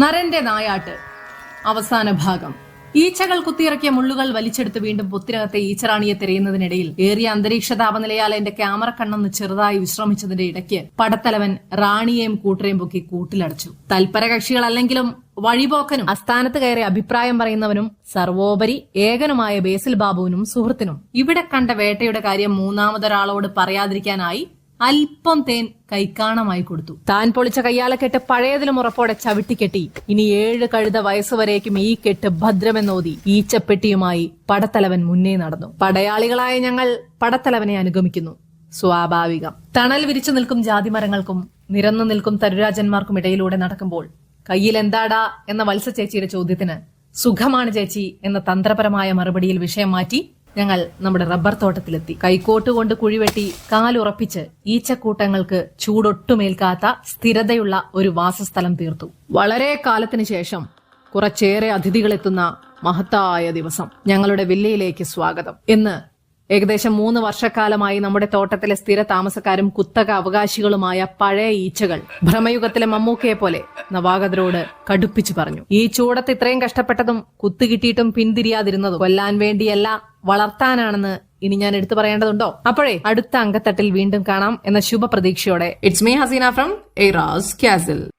നരന്റെ നായാട്ട്. അവസാന ഭാഗം. ഈച്ചകൾ കുത്തിയിറക്കിയ മുള്ളുകൾ വലിച്ചെടുത്ത് വീണ്ടും പുത്തിനകത്തെ ഈച്ചറാണിയെ തിരയുന്നതിനിടയിൽ ഏറിയ അന്തരീക്ഷ താപനിലയാൽ എന്റെ ക്യാമറ കണ്ണൊന്ന് ചെറുതായി വിശ്രമിച്ചതിന്റെ ഇടയ്ക്ക് പടത്തലവൻ റാണിയെയും കൂട്ടരെയും പൊക്കി കൂട്ടിലടച്ചു. തൽപര കക്ഷികളല്ലെങ്കിലും വഴിപോക്കനും അസ്ഥാനത്ത് കയറി അഭിപ്രായം പറയുന്നവനും സർവോപരി ഏകനുമായ ബേസിൽ ബാബുവിനും സുഹൃത്തിനും. ഇവിടെ കണ്ട വേട്ടയുടെ കാര്യം മൂന്നാമതൊരാളോട് പറയാതിരിക്കാനായി അല്പം തേൻ കൈക്കാണമായി കൊടുത്തു. താൻ പൊളിച്ച കയ്യാല കയ്യാലക്കെട്ട് പഴയതിലും ഉറപ്പോടെ ചവിട്ടിക്കെട്ടി ഇനി ഏഴ് കഴുത വയസ്സുവരേക്കും ഈ കെട്ട് ഭദ്രമെന്നോതി ഈച്ചപ്പെട്ടിയുമായി പടത്തലവൻ മുന്നേ നടന്നു. പടയാളികളായ ഞങ്ങൾ പടത്തലവനെ അനുഗമിക്കുന്നു. സ്വാഭാവികം. തണൽ വിരിച്ചു നിൽക്കും ജാതിമരങ്ങൾക്കും നിരന്നു നിൽക്കും തരുരാജന്മാർക്കും ഇടയിലൂടെ നടക്കുമ്പോൾ കയ്യിൽ എന്താടാ എന്ന വത്സ ചേച്ചിയുടെ ചോദ്യത്തിന് സുഖമാണ് ചേച്ചി എന്ന തന്ത്രപരമായ മറുപടിയിൽ വിഷയം മാറ്റി ഞങ്ങൾ നമ്മുടെ റബ്ബർ തോട്ടത്തിലെത്തി. കൈക്കോട്ട് കൊണ്ട് കുഴിവെട്ടി കാലുറപ്പിച്ച് ഈച്ചക്കൂട്ടങ്ങൾക്ക് ചൂടൊട്ടുമേൽക്കാത്ത സ്ഥിരതയുള്ള ഒരു വാസസ്ഥലം തീർത്തു. വളരെ കാലത്തിന് ശേഷം കുറച്ചേറെ അതിഥികളെത്തുന്ന മഹത്തായ ദിവസം. ഞങ്ങളുടെ വില്ലയിലേക്ക് സ്വാഗതം. എന്ന് ഏകദേശം മൂന്ന് വർഷക്കാലമായി നമ്മുടെ തോട്ടത്തിലെ സ്ഥിര താമസക്കാരും കുത്തക അവകാശികളുമായ പഴയ ഈച്ചകൾ ഭ്രമയുഗത്തിലെ മമ്മൂക്കയെ പോലെ നവാഗതരോട് കടുപ്പിച്ചു പറഞ്ഞു. ഈ ചൂടത്ത് ഇത്രയും കഷ്ടപ്പെട്ടതും കുത്തുകിട്ടിയിട്ടും പിന്തിരിയാതിരുന്നതും കൊല്ലാൻ വേണ്ടിയല്ല വളർത്താനാണെന്ന് ഇനി ഞാൻ എടുത്തു പറയേണ്ടതുണ്ടോ? അപ്പോഴേ അടുത്ത അങ്കത്തട്ടിൽ വീണ്ടും കാണാം എന്ന ശുഭപ്രതീക്ഷയോടെ. It's me Haseena from Eras Castle